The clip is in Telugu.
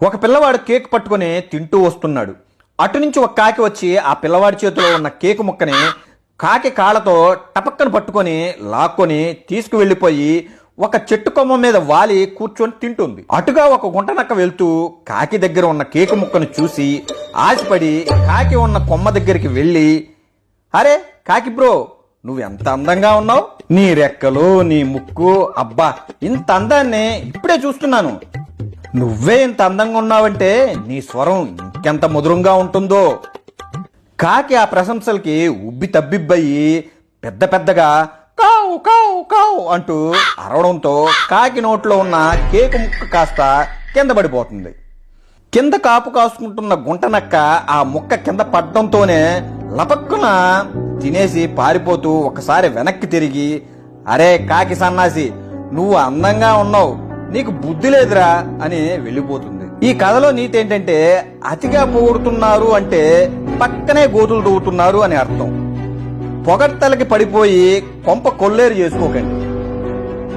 ఒక పిల్లవాడు కేక్ పట్టుకొని తింటూ వస్తున్నాడు. అటు నుంచి ఒక కాకి వచ్చి ఆ పిల్లవాడి చేతిలో ఉన్న కేకు ముక్కని కాకి కాళ్ళతో టపక్కన పట్టుకొని లాక్కొని తీసుకువెళ్ళిపోయి ఒక చెట్టు కొమ్మ మీద వాలి కూర్చొని తింటుంది. అటుగా ఒక గుంటనక్క వెళ్తూ కాకి దగ్గర ఉన్న కేకు ముక్కను చూసి ఆశపడి కాకి ఉన్న కొమ్మ దగ్గరికి వెళ్ళి అరే కాకి బ్రో నువ్వు ఎంత అందంగా ఉన్నావు? నీ రెక్కలు నీ ముక్కు అబ్బా ఇంత అందాన్ని ఇప్పుడే చూస్తున్నాను. నువ్వే ఇంత అందంగా ఉన్నావంటే నీ స్వరం ఇంకెంత మధురంగా ఉంటుందో. కాకి ఆ ప్రశంసలకి ఉబ్బి తబ్బిబ్బయి పెద్ద పెద్దగా కావు కావు కావు అంటూ అరవడంతో కాకి నోట్లో ఉన్న కేకు ముక్క కాస్త కింద పడిపోతుంది. కింద కాపు కాసుకుంటున్న గుంటనక్క ఆ ముక్క కింద పడ్డంతోనే లపక్కున తినేసి పారిపోతూ ఒకసారి వెనక్కి తిరిగి అరే కాకి సన్నాసి నువ్వు అందంగా ఉన్నావు. నీకు బుద్ధి లేదురా అని వెళ్ళిపోతుంది. ఈ కథలో నీతి ఏంటంటే అతిగా పొగుడుతున్నారు అంటే పక్కనే గోతులు తవ్వుతున్నారు అని అర్థం. పొగడ్తలకి పడిపోయి కొంప కొల్లేరు చేసుకోకండి.